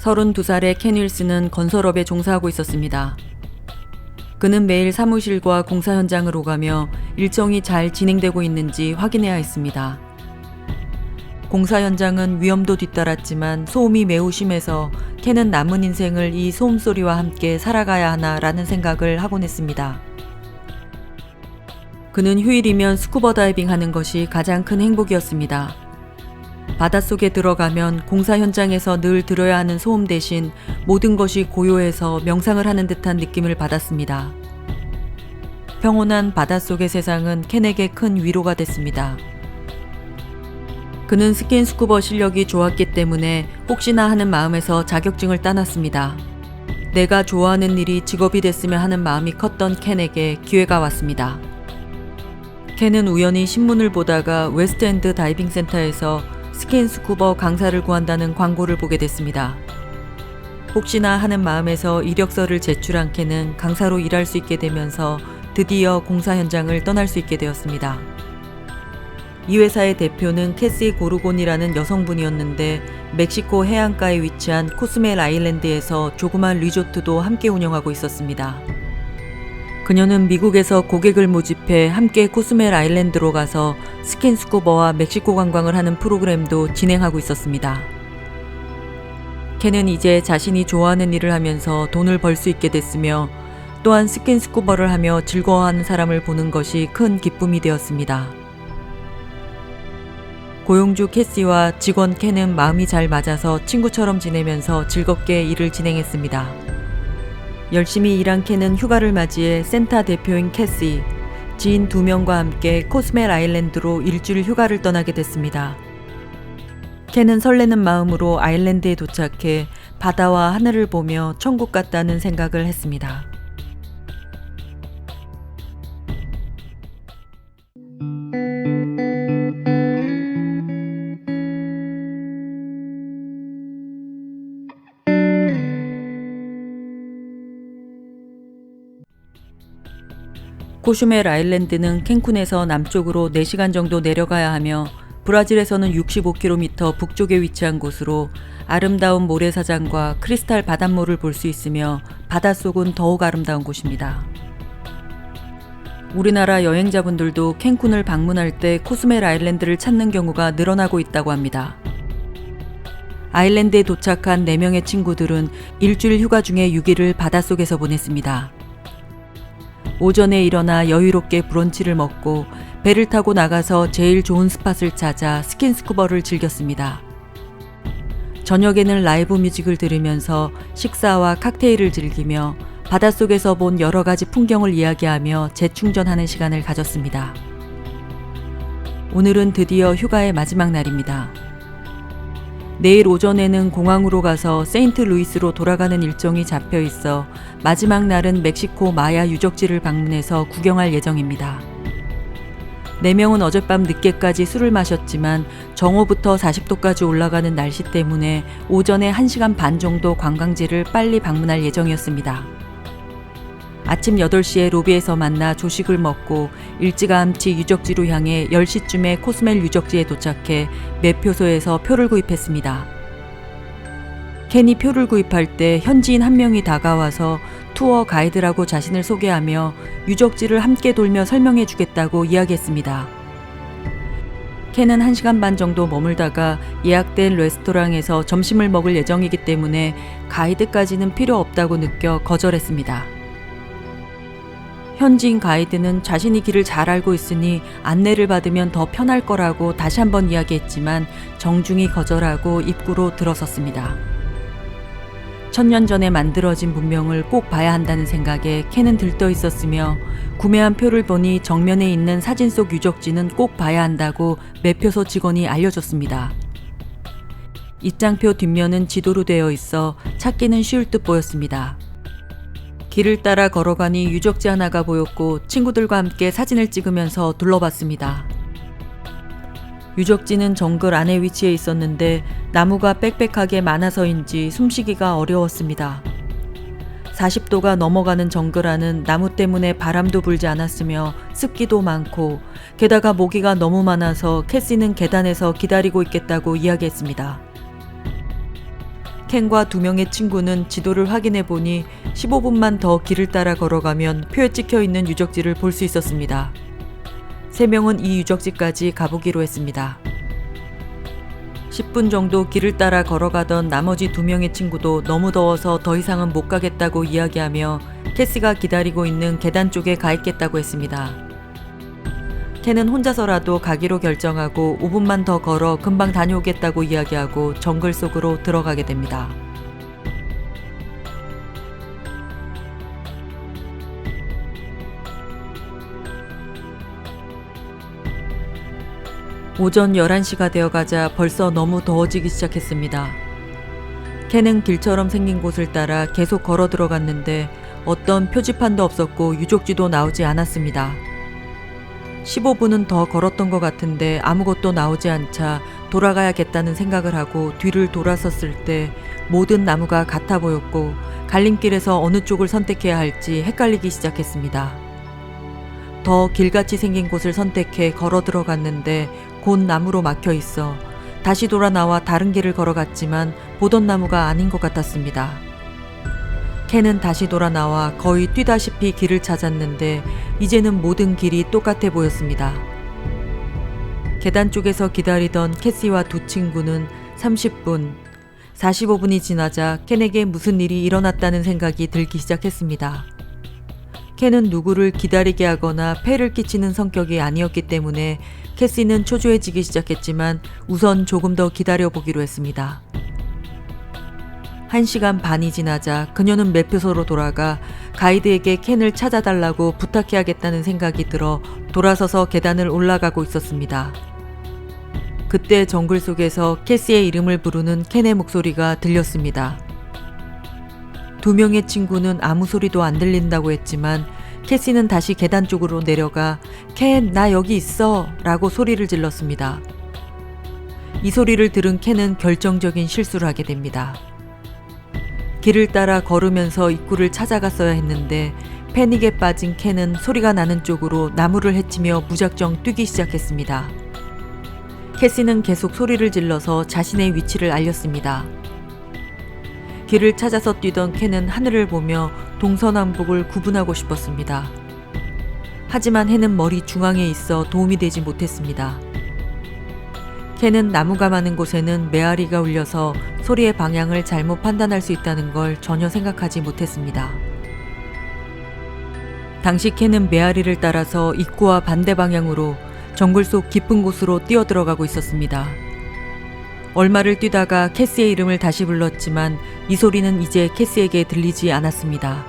32살의 켄 윌스는 건설업에 종사하고 있었습니다. 그는 매일 사무실과 공사 현장을 오가며 일정이 잘 진행되고 있는지 확인해야 했습니다. 공사 현장은 위험도 뒤따랐지만 소음이 매우 심해서 켄은 남은 인생을 이 소음 소리와 함께 살아가야 하나라는 생각을 하곤 했습니다. 그는 휴일이면 스쿠버 다이빙 하는 것이 가장 큰 행복이었습니다. 바닷속에 들어가면 공사 현장에서 늘 들어야 하는 소음 대신 모든 것이 고요해서 명상을 하는 듯한 느낌을 받았습니다. 평온한 바닷속의 세상은 켄에게 큰 위로가 됐습니다. 그는 스킨 스쿠버 실력이 좋았기 때문에 혹시나 하는 마음에서 자격증을 따놨습니다. 내가 좋아하는 일이 직업이 됐으면 하는 마음이 컸던 켄에게 기회가 왔습니다. 켄은 우연히 신문을 보다가 웨스트엔드 다이빙 센터에서 스킨 스쿠버 강사를 구한다는 광고를 보게 됐습니다. 혹시나 하는 마음에서 이력서를 제출한 켄은 강사로 일할 수 있게 되면서 드디어 공사 현장을 떠날 수 있게 되었습니다. 이 회사의 대표는 캐시 고르곤이라는 여성분이었는데 멕시코 해안가에 위치한 코스멜 아일랜드에서 조그만 리조트도 함께 운영하고 있었습니다. 그녀는 미국에서 고객을 모집해 함께 코스멜 아일랜드로 가서 스킨 스쿠버와 멕시코 관광을 하는 프로그램도 진행하고 있었습니다. 켄은 이제 자신이 좋아하는 일을 하면서 돈을 벌 수 있게 됐으며 또한 스킨 스쿠버를 하며 즐거워하는 사람을 보는 것이 큰 기쁨이 되었습니다. 고용주 캐시와 직원 켄은 마음이 잘 맞아서 친구처럼 지내면서 즐겁게 일을 진행했습니다. 열심히 일한 켄은 휴가를 맞이해 센터 대표인 캐시, 지인 두 명과 함께 코스멜 아일랜드로 일주일 휴가를 떠나게 됐습니다. 켄은 설레는 마음으로 아일랜드에 도착해 바다와 하늘을 보며 천국 같다는 생각을 했습니다. 코슈멜 아일랜드는 캔쿤에서 남쪽으로 4시간 정도 내려가야 하며 브라질에서는 65km 북쪽에 위치한 곳으로 아름다운 모래사장과 크리스탈 바닷물을 볼 수 있으며 바닷속은 더욱 아름다운 곳입니다. 우리나라 여행자분들도 캔쿤을 방문할 때 코스멜 아일랜드를 찾는 경우가 늘어나고 있다고 합니다. 아일랜드에 도착한 4명의 친구들은 일주일 휴가 중에 6일을 바닷속에서 보냈습니다. 오전에 일어나 여유롭게 브런치를 먹고 배를 타고 나가서 제일 좋은 스팟을 찾아 스킨스쿠버를 즐겼습니다. 저녁에는 라이브 뮤직을 들으면서 식사와 칵테일을 즐기며 바닷속에서 본 여러 가지 풍경을 이야기하며 재충전하는 시간을 가졌습니다. 오늘은 드디어 휴가의 마지막 날입니다. 내일 오전에는 공항으로 가서 세인트 루이스로 돌아가는 일정이 잡혀 있어 마지막 날은 멕시코 마야 유적지를 방문해서 구경할 예정입니다. 4명은 어젯밤 늦게까지 술을 마셨지만 정오부터 40도까지 올라가는 날씨 때문에 오전에 1시간 반 정도 관광지를 빨리 방문할 예정이었습니다. 아침 8시에 로비에서 만나 조식을 먹고 일찌감치 유적지로 향해 10시쯤에 코스멜 유적지에 도착해 매표소에서 표를 구입했습니다. 켄이 표를 구입할 때 현지인 한 명이 다가와서 투어 가이드라고 자신을 소개하며 유적지를 함께 돌며 설명해 주겠다고 이야기했습니다. 켄은 1시간 반 정도 머물다가 예약된 레스토랑에서 점심을 먹을 예정이기 때문에 가이드까지는 필요 없다고 느껴 거절했습니다. 현지인 가이드는 자신이 길을 잘 알고 있으니 안내를 받으면 더 편할 거라고 다시 한번 이야기했지만 정중히 거절하고 입구로 들어섰습니다. 천년 전에 만들어진 문명을 꼭 봐야 한다는 생각에 캔은 들떠 있었으며 구매한 표를 보니 정면에 있는 사진 속 유적지는 꼭 봐야 한다고 매표소 직원이 알려줬습니다. 입장표 뒷면은 지도로 되어 있어 찾기는 쉬울 듯 보였습니다. 길을 따라 걸어가니 유적지 하나가 보였고 친구들과 함께 사진을 찍으면서 둘러봤습니다. 유적지는 정글 안에 위치해 있었는데 나무가 빽빽하게 많아서인지 숨쉬기가 어려웠습니다. 40도가 넘어가는 정글 안은 나무 때문에 바람도 불지 않았으며 습기도 많고 게다가 모기가 너무 많아서 캐시는 계단에서 기다리고 있겠다고 이야기했습니다. 켄과 두 명의 친구는 지도를 확인해 보니 15분만 더 길을 따라 걸어가면 표에 찍혀 있는 유적지를 볼 수 있었습니다. 세 명은 이 유적지까지 가보기로 했습니다. 10분 정도 길을 따라 걸어가던 나머지 두 명의 친구도 너무 더워서 더 이상은 못 가겠다고 이야기하며 캐시가 기다리고 있는 계단 쪽에 가 있겠다고 했습니다. 켄은 혼자서라도 가기로 결정하고 5분만 더 걸어 금방 다녀오겠다고 이야기하고 정글 속으로 들어가게 됩니다. 오전 11시가 되어 가자 벌써 너무 더워지기 시작했습니다. 캔은 길처럼 생긴 곳을 따라 계속 걸어 들어갔는데 어떤 표지판도 없었고 유족지도 나오지 않았습니다. 15분은 더 걸었던 것 같은데 아무것도 나오지 않자 돌아가야겠다는 생각을 하고 뒤를 돌아섰을 때 모든 나무가 같아 보였고 갈림길에서 어느 쪽을 선택해야 할지 헷갈리기 시작했습니다. 더 길같이 생긴 곳을 선택해 걸어 들어갔는데 곧 나무로 막혀 있어 다시 돌아 나와 다른 길을 걸어갔지만 보던 나무가 아닌 것 같았습니다. 캔은 다시 돌아 나와 거의 뛰다시피 길을 찾았는데 이제는 모든 길이 똑같아 보였습니다. 계단 쪽에서 기다리던 캐시와 두 친구는 30분, 45분이 지나자 캔에게 무슨 일이 일어났다는 생각이 들기 시작했습니다. 캔은 누구를 기다리게 하거나 폐를 끼치는 성격이 아니었기 때문에 캐시는 초조해지기 시작했지만 우선 조금 더 기다려보기로 했습니다. 한 시간 반이 지나자 그녀는 매표소로 돌아가 가이드에게 캔을 찾아달라고 부탁해야겠다는 생각이 들어 돌아서서 계단을 올라가고 있었습니다. 그때 정글 속에서 캐시의 이름을 부르는 캔의 목소리가 들렸습니다. 두 명의 친구는 아무 소리도 안 들린다고 했지만 캐시는 다시 계단 쪽으로 내려가 캔, 나 여기 있어! 라고 소리를 질렀습니다. 이 소리를 들은 캔은 결정적인 실수를 하게 됩니다. 길을 따라 걸으면서 입구를 찾아갔어야 했는데 패닉에 빠진 캔은 소리가 나는 쪽으로 나무를 헤치며 무작정 뛰기 시작했습니다. 캐시는 계속 소리를 질러서 자신의 위치를 알렸습니다. 길을 찾아서 뛰던 캔은 하늘을 보며 동서남북을 구분하고 싶었습니다. 하지만 해는 머리 중앙에 있어 도움이 되지 못했습니다. 캔은 나무가 많은 곳에는 메아리가 울려서 소리의 방향을 잘못 판단할 수 있다는 걸 전혀 생각하지 못했습니다. 당시 캔은 메아리를 따라서 입구와 반대 방향으로 정글 속 깊은 곳으로 뛰어들어가고 있었습니다. 얼마를 뛰다가 캐시의 이름을 다시 불렀지만 이 소리는 이제 캐시에게 들리지 않았습니다.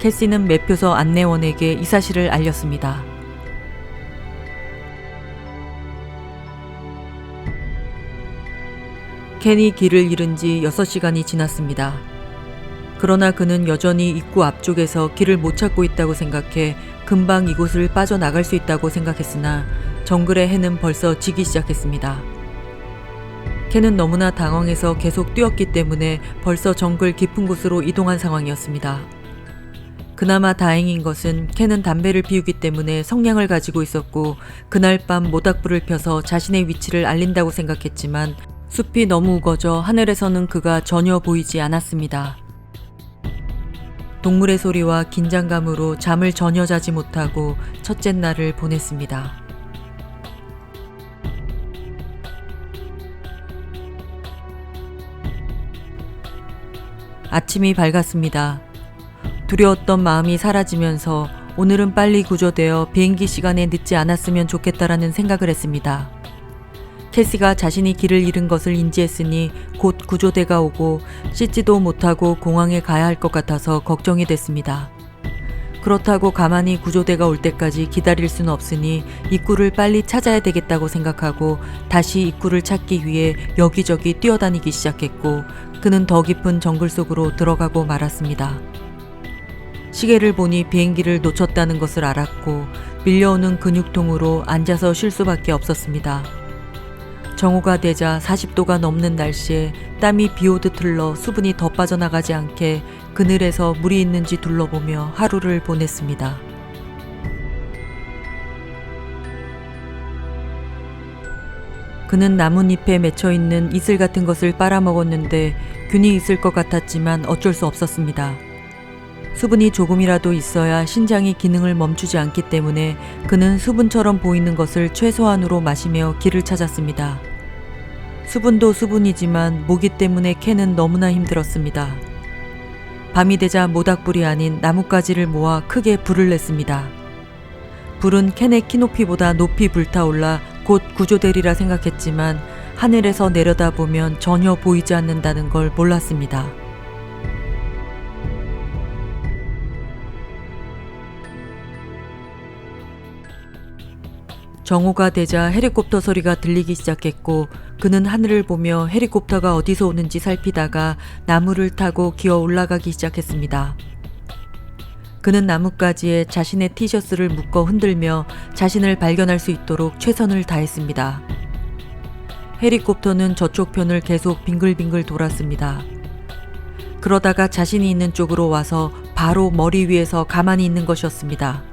캐시는 매표소 안내원에게 이 사실을 알렸습니다. 캔이 길을 잃은 지 6시간이 지났습니다. 그러나 그는 여전히 입구 앞쪽에서 길을 못 찾고 있다고 생각해 금방 이곳을 빠져나갈 수 있다고 생각했으나 정글의 해는 벌써 지기 시작했습니다. 캔은 너무나 당황해서 계속 뛰었기 때문에 벌써 정글 깊은 곳으로 이동한 상황이었습니다. 그나마 다행인 것은 캔은 담배를 피우기 때문에 성냥을 가지고 있었고 그날 밤 모닥불을 펴서 자신의 위치를 알린다고 생각했지만 숲이 너무 우거져 하늘에서는 그가 전혀 보이지 않았습니다. 동물의 소리와 긴장감으로 잠을 전혀 자지 못하고 첫째 날을 보냈습니다. 아침이 밝았습니다. 두려웠던 마음이 사라지면서 오늘은 빨리 구조되어 비행기 시간에 늦지 않았으면 좋겠다라는 생각을 했습니다. 캐시가 자신이 길을 잃은 것을 인지했으니 곧 구조대가 오고 씻지도 못하고 공항에 가야 할 것 같아서 걱정이 됐습니다. 그렇다고 가만히 구조대가 올 때까지 기다릴 수는 없으니 입구를 빨리 찾아야 되겠다고 생각하고 다시 입구를 찾기 위해 여기저기 뛰어다니기 시작했고 그는 더 깊은 정글 속으로 들어가고 말았습니다. 시계를 보니 비행기를 놓쳤다는 것을 알았고 밀려오는 근육통으로 앉아서 쉴 수밖에 없었습니다. 정오가 되자 40도가 넘는 날씨에 땀이 비오듯 흘러 수분이 더 빠져나가지 않게 그늘에서 물이 있는지 둘러보며 하루를 보냈습니다. 그는 나뭇잎에 맺혀 있는 이슬 같은 것을 빨아먹었는데 균이 있을 것 같았지만 어쩔 수 없었습니다. 수분이 조금이라도 있어야 신장이 기능을 멈추지 않기 때문에 그는 수분처럼 보이는 것을 최소한으로 마시며 길을 찾았습니다. 수분도 수분이지만 모기 때문에 캐는 너무나 힘들었습니다. 밤이 되자 모닥불이 아닌 나뭇가지를 모아 크게 불을 냈습니다. 불은 캔의 키높이보다 높이 불타올라 곧 구조되리라 생각했지만 하늘에서 내려다보면 전혀 보이지 않는다는 걸 몰랐습니다. 정오가 되자 헬리콥터 소리가 들리기 시작했고 그는 하늘을 보며 헬리콥터가 어디서 오는지 살피다가 나무를 타고 기어 올라가기 시작했습니다. 그는 나뭇가지에 자신의 티셔츠를 묶어 흔들며 자신을 발견할 수 있도록 최선을 다했습니다. 헬리콥터는 저쪽 편을 계속 빙글빙글 돌았습니다. 그러다가 자신이 있는 쪽으로 와서 바로 머리 위에서 가만히 있는 것이었습니다.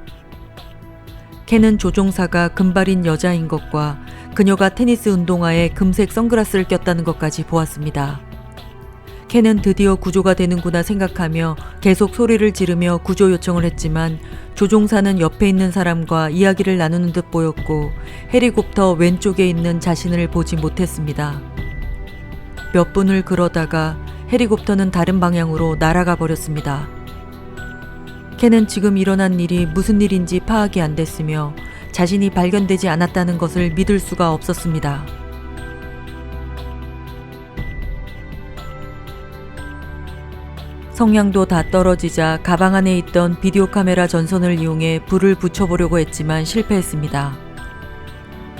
캔은 조종사가 금발인 여자인 것과 그녀가 테니스 운동화에 금색 선글라스를 꼈다는 것까지 보았습니다. 캔은 드디어 구조가 되는구나 생각하며 계속 소리를 지르며 구조 요청을 했지만 조종사는 옆에 있는 사람과 이야기를 나누는 듯 보였고 헬리콥터 왼쪽에 있는 자신을 보지 못했습니다. 몇 분을 그러다가 헬리콥터는 다른 방향으로 날아가 버렸습니다. 캔은 지금 일어난 일이 무슨 일인지 파악이 안 됐으며 자신이 발견되지 않았다는 것을 믿을 수가 없었습니다. 성냥도 다 떨어지자 가방 안에 있던 비디오 카메라 전선을 이용해 불을 붙여보려고 했지만 실패했습니다.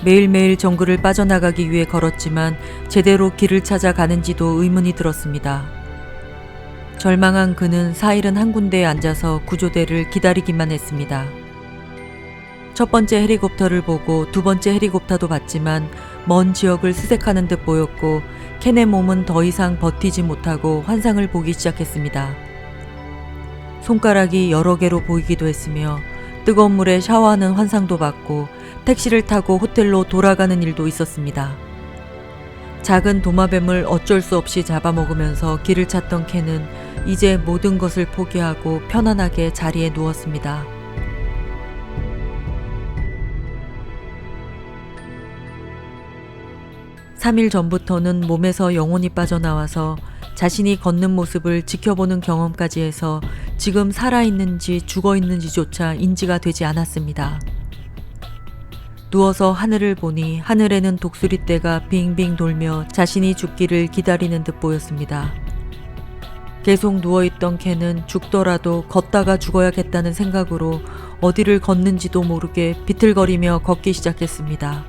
매일매일 정글을 빠져나가기 위해 걸었지만 제대로 길을 찾아 가는지도 의문이 들었습니다. 절망한 그는 사일은 한 군데에 앉아서 구조대를 기다리기만 했습니다. 첫 번째 헬리콥터를 보고 두 번째 헬리콥터도 봤지만 먼 지역을 수색하는 듯 보였고 캔의 몸은 더 이상 버티지 못하고 환상을 보기 시작했습니다. 손가락이 여러 개로 보이기도 했으며 뜨거운 물에 샤워하는 환상도 봤고 택시를 타고 호텔로 돌아가는 일도 있었습니다. 작은 도마뱀을 어쩔 수 없이 잡아먹으면서 길을 찾던 캔은 이제 모든 것을 포기하고 편안하게 자리에 누웠습니다. 삼일 전부터는 몸에서 영혼이 빠져나와서 자신이 걷는 모습을 지켜보는 경험까지 해서 지금 살아있는지 죽어있는지조차 인지가 되지 않았습니다. 누워서 하늘을 보니 하늘에는 독수리떼가 빙빙 돌며 자신이 죽기를 기다리는 듯 보였습니다. 계속 누워있던 캔은 죽더라도 걷다가 죽어야겠다는 생각으로 어디를 걷는지도 모르게 비틀거리며 걷기 시작했습니다.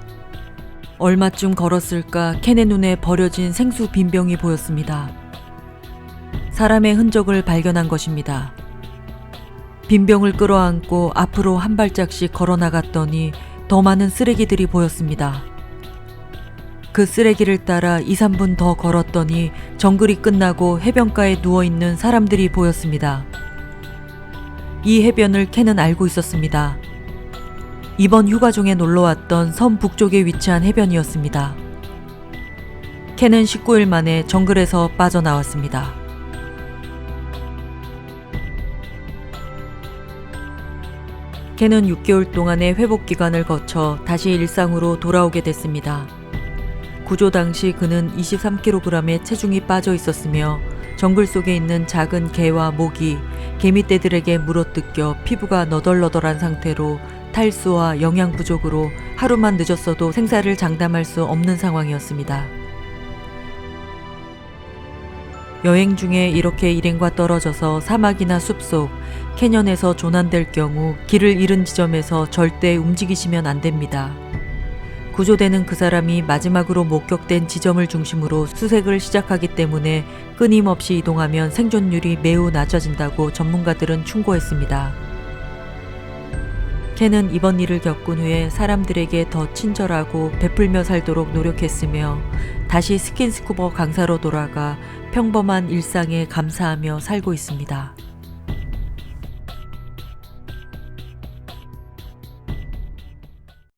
얼마쯤 걸었을까 캔의 눈에 버려진 생수 빈병이 보였습니다. 사람의 흔적을 발견한 것입니다. 빈병을 끌어안고 앞으로 한 발짝씩 걸어 나갔더니 더 많은 쓰레기들이 보였습니다. 그 쓰레기를 따라 2, 3분 더 걸었더니 정글이 끝나고 해변가에 누워 있는 사람들이 보였습니다. 이 해변을 캔은 알고 있었습니다. 이번 휴가 중에 놀러 왔던 섬 북쪽에 위치한 해변이었습니다. 캔은 19일 만에 정글에서 빠져나왔습니다. 캔은 6개월 동안의 회복 기간을 거쳐 다시 일상으로 돌아오게 됐습니다. 구조 당시 그는 23kg의 체중이 빠져 있었으며 정글 속에 있는 작은 개와 모기, 개미떼들에게 물어뜯겨 피부가 너덜너덜한 상태로 탈수와 영양 부족으로 하루만 늦었어도 생사를 장담할 수 없는 상황이었습니다. 여행 중에 이렇게 일행과 떨어져서 사막이나 숲속, 캐년에서 조난될 경우 길을 잃은 지점에서 절대 움직이시면 안 됩니다. 구조되는 그 사람이 마지막으로 목격된 지점을 중심으로 수색을 시작하기 때문에 끊임없이 이동하면 생존율이 매우 낮아진다고 전문가들은 충고했습니다. 캔은 이번 일을 겪은 후에 사람들에게 더 친절하고 베풀며 살도록 노력했으며 다시 스킨스쿠버 강사로 돌아가 평범한 일상에 감사하며 살고 있습니다.